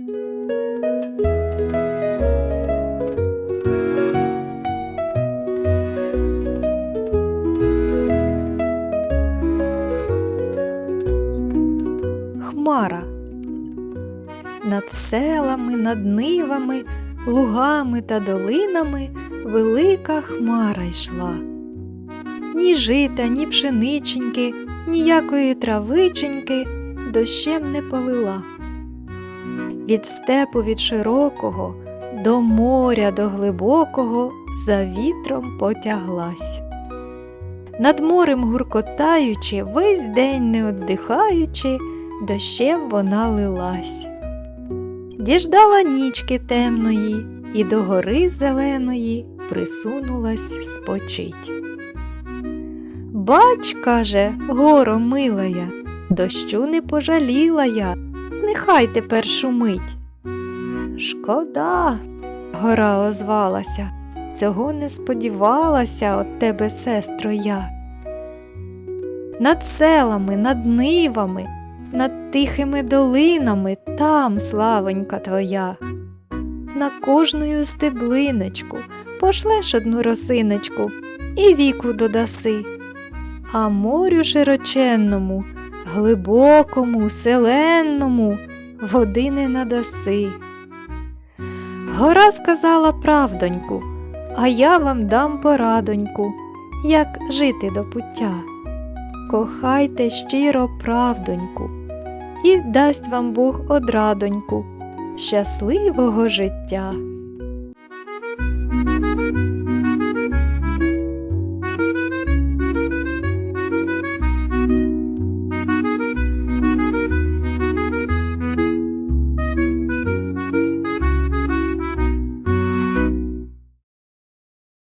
Хмара над селами, над нивами, лугами та долинами велика хмара йшла. Ні жита, ні пшениченьки, ніякої травиченьки дощем не полила. Від степу від широкого до моря до глибокого за вітром потяглась. Над морем гуркотаючи, весь день не оддихаючи, дощем вона лилась. Діждала нічки темної і до гори зеленої присунулась спочить. Бач, каже, горо милая, дощу не пожаліла я, нехай тепер шумить. Шкода, гора озвалася, цього не сподівалася от тебе, сестро, я. Над селами, над нивами, над тихими долинами там славонька твоя. На кожною стеблиночку пошлеш одну росиночку і віку додаси. А морю широченному, глибокому, селенному води не надаси. Гора сказала правдоньку, а я вам дам порадоньку, як жити до пуття. Кохайте щиро правдоньку, і дасть вам Бог одрадоньку щасливого життя.